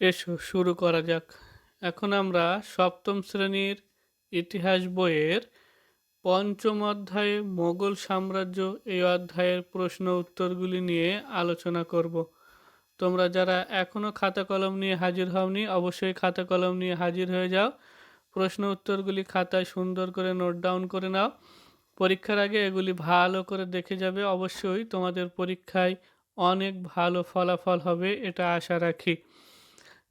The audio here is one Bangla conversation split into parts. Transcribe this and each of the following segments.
এসো, শুরু করা যাক। এখন আমরা সপ্তম শ্রেণির ইতিহাস বইয়ের পঞ্চম অধ্যায়ে মোগল সাম্রাজ্য এই অধ্যায়ের প্রশ্ন উত্তরগুলি নিয়ে আলোচনা করব। তোমরা যারা এখনও খাতা কলম নিয়ে হাজির হওনি, অবশ্যই খাতা কলম নিয়ে হাজির হয়ে যাও। প্রশ্ন উত্তরগুলি খাতায় সুন্দর করে নোট ডাউন করে নাও। পরীক্ষার আগে এগুলি ভালো করে দেখে যাবে। অবশ্যই তোমাদের পরীক্ষায় অনেক ভালো ফলাফল হবে, এটা আশা রাখি।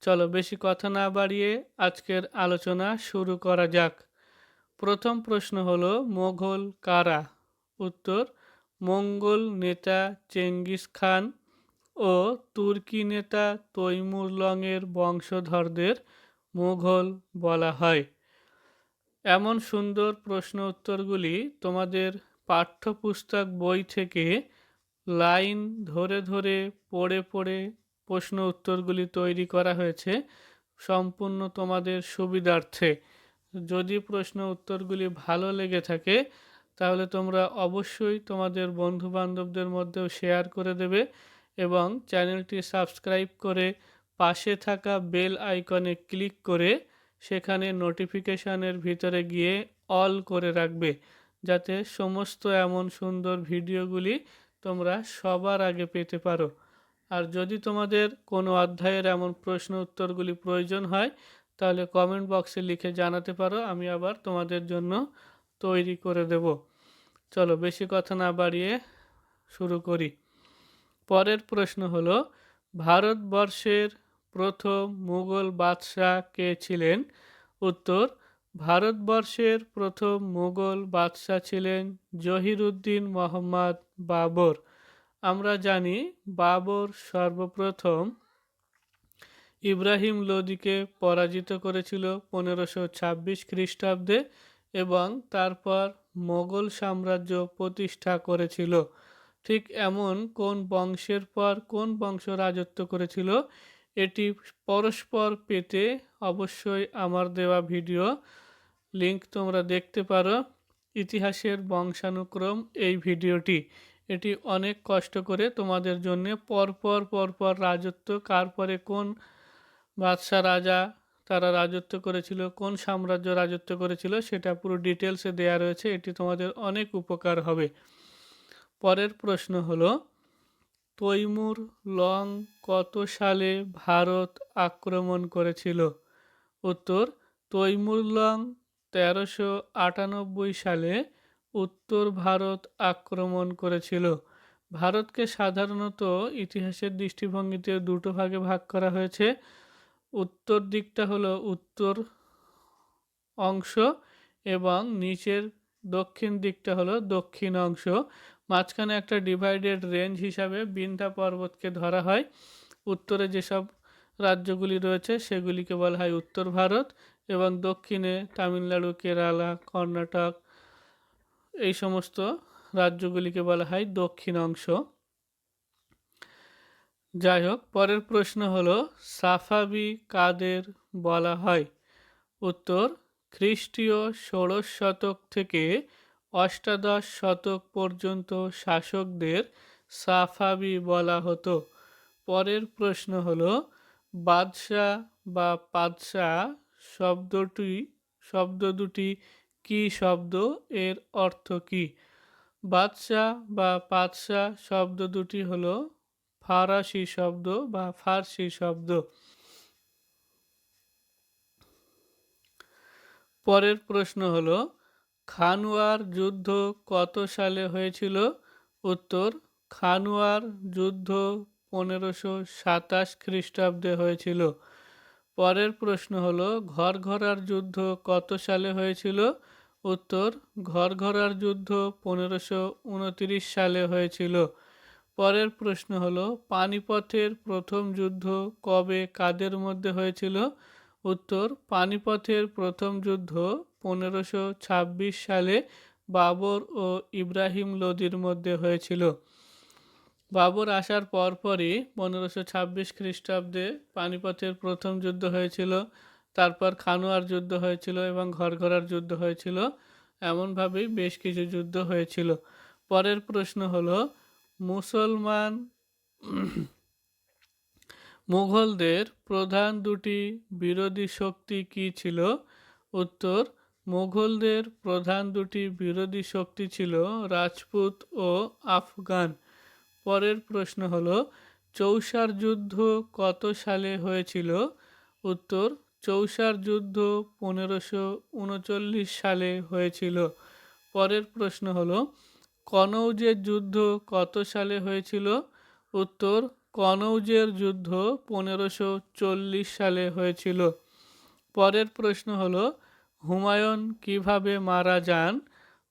চলো বেশি কথা না বাড়িয়ে আজকের আলোচনা শুরু করা যাক। প্রথম প্রশ্ন হলো, মোঘল কারা? উত্তর, মঙ্গল নেতা চেঙ্গিস খান ও তুর্কি নেতা তৈমুরলংয়ের বংশধরদের মোঘল বলা হয়। এমন সুন্দর প্রশ্ন উত্তরগুলি তোমাদের পাঠ্যপুস্তক বই থেকে লাইন ধরে ধরে পড়ে পড়ে প্রশ্ন উত্তরগুলি তৈরি করা হয়েছে। সম্পূর্ণ তোমাদের সুবিধার্থে। যদি প্রশ্ন উত্তরগুলি ভালো লেগে থাকে, তাহলে তোমরা অবশ্যই তোমাদের বন্ধু বান্ধবদের মধ্যেও শেয়ার করে দেবে এবং চ্যানেলটি সাবস্ক্রাইব করে পাশে থাকা বেল আইকনে ক্লিক করে সেখানে নোটিফিকেশানের ভিতরে গিয়ে অল করে রাখবে, যাতে সমস্ত এমন সুন্দর ভিডিওগুলি তোমরা সবার আগে পেতে পারো। আর যদি তোমাদের কোনো অধ্যায়ের এমন প্রশ্ন উত্তরগুলি প্রয়োজন হয়, তাহলে কমেন্ট বক্সে লিখে জানাতে পারো, আমি আবার তোমাদের জন্য তৈরি করে দেব। চলো বেশি কথা না বাড়িয়ে শুরু করি। পরের প্রশ্ন হলো, ভারতবর্ষের প্রথম মুঘল বাদশাহ কে ছিলেন? উত্তর, ভারতবর্ষের প্রথম মুঘল বাদশাহ ছিলেন জহিরুদ্দিন মোহাম্মদ বাবর। আমরা জানি বাবর সর্বপ্রথম ইব্রাহিম লোদিকে পরাজিত করেছিল পনেরোশো ছাব্বিশ খ্রিস্টাব্দে এবং তারপর মোগল সাম্রাজ্য প্রতিষ্ঠা করেছিল। ঠিক এমন কোন বংশের পর কোন বংশ রাজত্ব করেছিল এটি পরস্পর পেতে অবশ্যই আমার দেওয়া ভিডিও। লিংক তোমরা দেখতে পারো। ইতিহাসের বংশানুক্রম এই ভিডিওটি। এটি অনেক কষ্ট করে তোমাদের জন্য পরপর পরপর রাজত্ব, কার পরে কোন বাদশাহ রাজা তারা রাজত্ব করেছিল, কোন সাম্রাজ্য রাজত্ব করেছিল, সেটা পুরো ডিটেলসে দেয়া রয়েছে। এটি তোমাদের অনেক উপকার হবে। পরের প্রশ্ন হলো, তৈমুর লং কত সালে ভারত আক্রমণ করেছিল? উত্তর, তৈমুর লং তেরোশো আটানব্বই সালে উত্তর ভারত আক্রমণ করেছিল। ভারতকে সাধারণত ইতিহাসের দৃষ্টিভঙ্গিতে দুটো ভাগে ভাগ করা হয়েছে। উত্তর দিকটা হলো উত্তর অংশ এবং নিচের দক্ষিণ দিকটা হলো দক্ষিণ অংশ। মাঝখানে একটা ডিভাইডেড রেঞ্জ হিসাবে বিন্ধ্যা পর্বতকে ধরা হয়। উত্তরে যেসব রাজ্যগুলি রয়েছে সেগুলিকে বলা হয় উত্তর ভারত এবং দক্ষিণে তামিলনাড়ু, কেরালা, কর্ণাটক এই সমস্ত রাজ্যগুলিকে বলা হয় দক্ষিণ অংশ। যাই হোক, পরের প্রশ্ন হলো, সাফাবি কাদের বলা হয়? উত্তর, খ্রিস্টীয় ষোড়শ শতক থেকে অষ্টাদশ শতক পর্যন্ত শাসকদের সাফাবি বলা হতো। পরের প্রশ্ন হলো, বাদশাহ বা পাদশাহ শব্দটি, শব্দ দুটি কি শব্দ এর অর্থ কি? বাদশাহ বা পাদশাহ শব্দ দুটি হলো ফারাসি শব্দ বা ফার্সি শব্দ। পরের প্রশ্ন হলো, খানুয়ার যুদ্ধ কত সালে হয়েছিল? উত্তর, খানুয়ার যুদ্ধ পনেরোশো সাতাশ খ্রিস্টাব্দে হয়েছিল। পরের প্রশ্ন হলো, ঘরঘরার যুদ্ধ কত সালে হয়েছিল? উত্তর, ঘরঘরার যুদ্ধ পনেরোশো উনতিরিশ সালে হয়েছিল। পরের প্রশ্ন হলো, পানিপথের প্রথম যুদ্ধ কবে কাদের মধ্যে হয়েছিল? উত্তর, পানিপথের প্রথম যুদ্ধ পনেরোশো ছাব্বিশ সালে বাবর ও ইব্রাহিম লোদির মধ্যে হয়েছিল। বাবর আসার পরপরই পনেরোশো ছাব্বিশ খ্রিস্টাব্দে পানিপথের প্রথম যুদ্ধ হয়েছিল। তারপর খানোয়ার যুদ্ধ হয়েছিল এবং ঘরঘরার যুদ্ধ হয়েছিল। এমনভাবেই বেশ কিছু যুদ্ধ হয়েছিল। পরের প্রশ্ন হলো, মুসলমান মুঘলদের প্রধান দুটি বিরোধী শক্তি কি ছিল? উত্তর, মুঘলদের প্রধান দুটি বিরোধী শক্তি ছিল রাজপুত ও আফগান। পরের প্রশ্ন হলো, চৌসার যুদ্ধ কত সালে হয়েছিল? উত্তর চৌসার যুদ্ধ পনেরোশো উনচল্লিশ সালে হয়েছিল। পরের প্রশ্ন হলো, কনৌজের যুদ্ধ কত সালে হয়েছিল? উত্তর, কনৌজের যুদ্ধ পনেরোশো চল্লিশ সালে হয়েছিল। পরের প্রশ্ন হলো, হুমায়ুন কীভাবে মারা যান?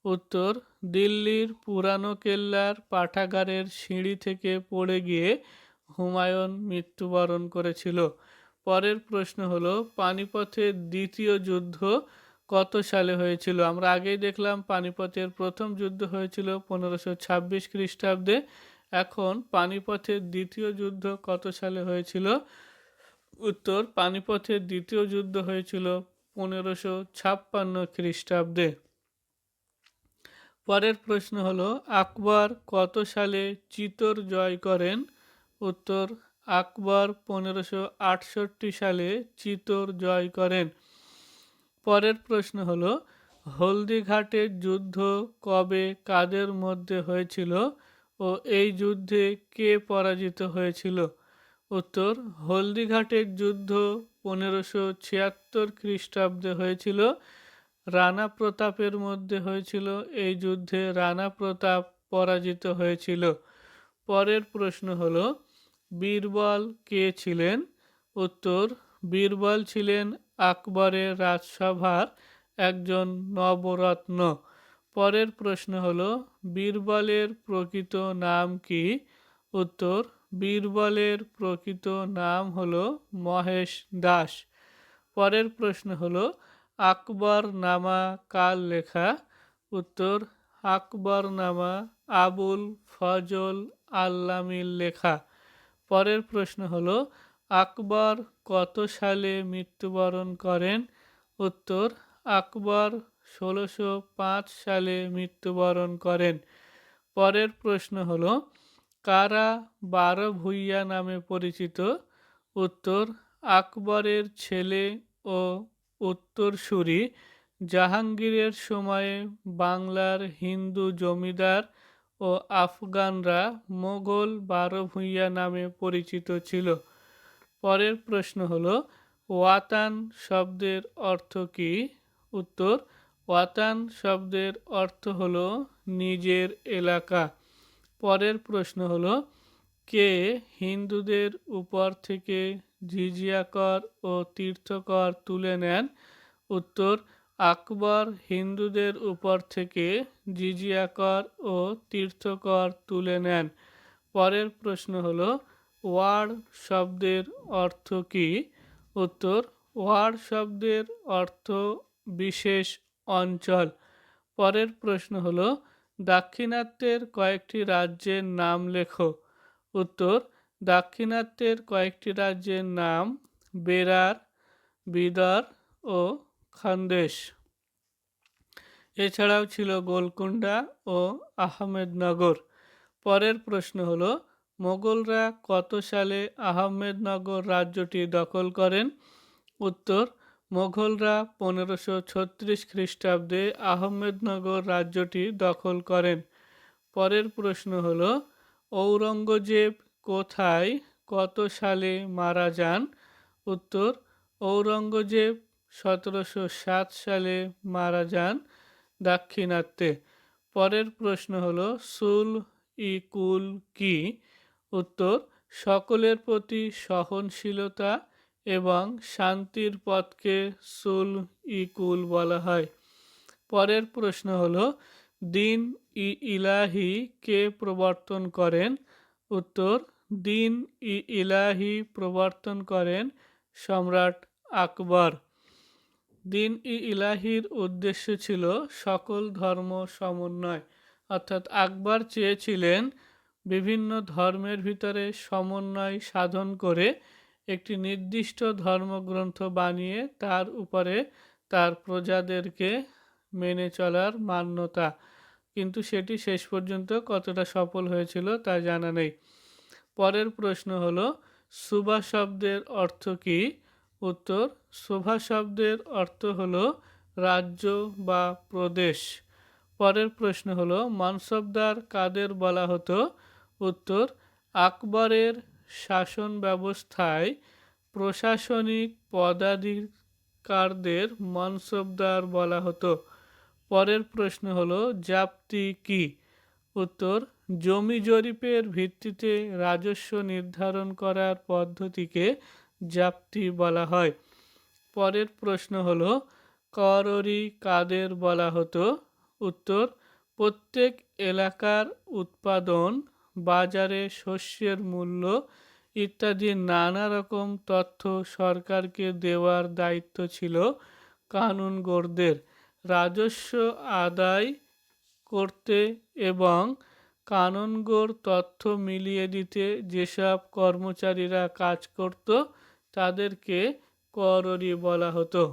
উত্তর, দিল্লির পুরানো কেল্লার পাঠাগারের সিঁড়ি থেকে পড়ে গিয়ে হুমায়ুন মৃত্যুবরণ করেছিল। পরের প্রশ্ন হলো, পানিপথের দ্বিতীয় যুদ্ধ কত সালে হয়েছিল? আমরা আগেই দেখলাম পানিপথের প্রথম যুদ্ধ হয়েছিল পনেরোশো ছাব্বিশ খ্রিস্টাব্দে। এখন পানিপথের দ্বিতীয় যুদ্ধ কত সালে হয়েছিল? উত্তর, পানিপথের দ্বিতীয় যুদ্ধ হয়েছিল পনেরোশো ছাপ্পান্ন খ্রিস্টাব্দে। পরের প্রশ্ন হলো, আকবর কত সালে চিতর জয় করেন? উত্তর আকবর পনেরোশো আটষট্টি সালে চিতর জয় করেন। পরের প্রশ্ন হল হলদিঘাটের যুদ্ধ কবে কাদের মধ্যে হয়েছিল ও এই যুদ্ধে কে পরাজিত হয়েছিল? উত্তর হলদিঘাটের যুদ্ধ পনেরোশো ছিয়াত্তর খ্রিস্টাব্দে হয়েছিল। রানা প্রতাপের মধ্যে হয়েছিল, এই যুদ্ধে রানা প্রতাপ পরাজিত হয়েছিল। পরের প্রশ্ন হলো বীরবল কে ছিলেন? উত্তর, বীরবল ছিলেন আকবরের রাজসভার একজন নবরত্ন। পরের প্রশ্ন হলো, বীরবলের প্রকৃত নাম কি? উত্তর, বীরবলের প্রকৃত নাম হলো মহেশ দাস। পরের প্রশ্ন হলো, আকবর নামা কাল লেখা? উত্তর, আকবর নামা আবুল ফজল আল্লামির লেখা। পরের প্রশ্ন হলো, আকবর কত সালে মৃত্যুবরণ করেন? উত্তর, আকবর ষোলোশো পাঁচ সালে মৃত্যুবরণ করেন। পরের প্রশ্ন হল, কারা বারো ভুইয়া নামে পরিচিত? উত্তর, আকবরের ছেলে ও উত্তরসূরি জাহাঙ্গীরের সময়ে বাংলার হিন্দু জমিদার ও আফগানরা মোগল বারো ভুইয়া নামে পরিচিত ছিল। পরের প্রশ্ন হল, ওয়াতান শব্দের অর্থ কী? উত্তর, ওয়াতান শব্দের অর্থ হল নিজের এলাকা। পরের প্রশ্ন হল, কে হিন্দুদের উপর থেকে জিজিয়া কর ও তীর্থকর তুলে নেন? উত্তর আকবর হিন্দুদের উপর থেকে জিজিয়া কর ও তীর্থকর তুলে নেন। পরের প্রশ্ন হল ওয়ার্ড শব্দের অর্থ কী? উত্তর ওয়ার্ড শব্দের অর্থ বিশেষ অঞ্চল। পরের প্রশ্ন হল, দাক্ষিণাত্যের কয়েকটি রাজ্যের নাম লেখো। উত্তর, দাক্ষিণাত্যের কয়েকটি রাজ্যের নাম বেরার, বিদর ও খান্দেশ। এছাড়াও ছিল গোলকুন্ডা ও আহমেদনগর। পরের প্রশ্ন হল, মোগলরা কত সালে আহমেদনগর রাজ্যটি দখল করেন? উত্তর, মোগলরা পনেরোশো ছত্রিশ খ্রিস্টাব্দে আহমেদনগর রাজ্যটি দখল করেন। পরের প্রশ্ন হল, ঔরঙ্গজেব কোথায় কত সালে মারা যান? উত্তর, ঔরঙ্গজেব সতেরোশো সাত সালে মারা যান দাক্ষিণাত্যে। পরের প্রশ্ন হলো, সুল ই কুল কি? উত্তর, সকলের প্রতি সহনশীলতা এবং শান্তির পথকে সুল ই কুল বলা হয়। পরের প্রশ্ন হলো, দিন ই ইলাহি কে প্রবর্তন করেন? উত্তর, দিন ই ইলাহি প্রবর্তন করেন সম্রাট আকবর। দিন ই ইলাহির উদ্দেশ্য ছিল সকল ধর্ম সমন্বয়। অর্থাৎ আকবর চেয়েছিলেন বিভিন্ন ধর্মের ভিতরে সমন্বয় সাধন করে একটি নির্দিষ্ট ধর্মগ্রন্থ বানিয়ে তার উপরে তার প্রজাদেরকে মেনে চলার মান্যতা। কিন্তু সেটি শেষ পর্যন্ত কতটা সফল হয়েছিল তা জানা নেই। পরের প্রশ্ন হলো সুভা শব্দের অর্থ কী? উত্তর, শোভা শব্দের অর্থ হল রাজ্য বা প্রদেশ। পরের প্রশ্ন হল, মানসবদার কাদের বলা হতো? উত্তর, আকবরের শাসন ব্যবস্থায় প্রশাসনিক পদাধিকারদের মানসবদার বলা হতো। পরের প্রশ্ন হলো, জাপ্তি কি? উত্তর, জমি জরিপের ভিত্তিতে রাজস্ব নির্ধারণ করার পদ্ধতিকে জাপ্তি বলা হয়। পরের প্রশ্ন হলো, কররি কাদের বলা হতো? উত্তর, প্রত্যেক এলাকার উৎপাদন, বাজারে শস্যের মূল্য ইত্যাদি নানা রকম তথ্য সরকারকে দেওয়ার দায়িত্ব ছিল কানুনগোরদের রাজস্ব আদায় করতে এবং কানুনগোর তথ্য মিলিয়ে দিতে যেসব কর্মচারীরা কাজ করত তাদেরকে কররি বলা হতো।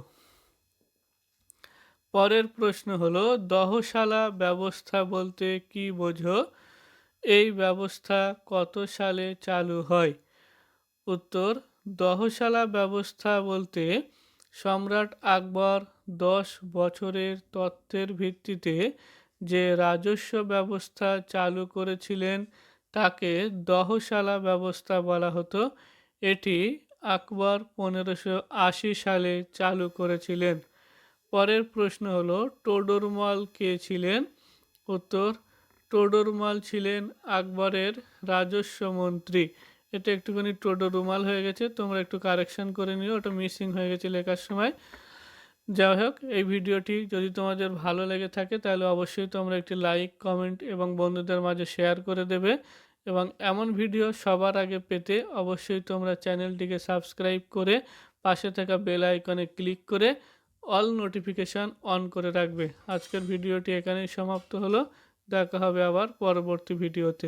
পরের প্রশ্ন হলো, দহশালা ব্যবস্থা বলতে কি বোঝো? এই ব্যবস্থা কত সালে চালু হয়? উত্তর, দহশালা ব্যবস্থা বলতে সম্রাট আকবর দশ বছরের তত্ত্বের ভিত্তিতে যে রাজস্ব ব্যবস্থা চালু করেছিলেন, তাকে দহশালা ব্যবস্থা বলা হতো। এটি আকবর পনেরোশো আশি সালে চালু করেছিলেন। পরের প্রশ্ন হলো, টোডরমাল কে ছিলেন? উত্তর, টোডরমাল ছিলেন আকবরের রাজস্ব মন্ত্রী। এটা একটুখানি টোডো রুমাল হয়ে গেছে, তোমরা একটু কারেকশন করে নিও, ওটা মিসিং হয়ে গেছে লেখার সময়। যাই হোক, এই ভিডিওটি যদি তোমাদের ভালো লেগে থাকে, তাহলে অবশ্যই তোমরা একটি লাইক কমেন্ট এবং বন্ধুদের মাঝে শেয়ার করে দেবে। এবং এমন ভিডিও সবার আগে পেতে অবশ্যই তোমরা চ্যানেলটিকে সাবস্ক্রাইব করে পাশে থাকা বেল আইকনে ক্লিক করে অল নোটিফিকেশান অন করে রাখবে। আজকের ভিডিওটি এখানেই সমাপ্ত হলো। দেখা হবে আবার পরবর্তী ভিডিওতে।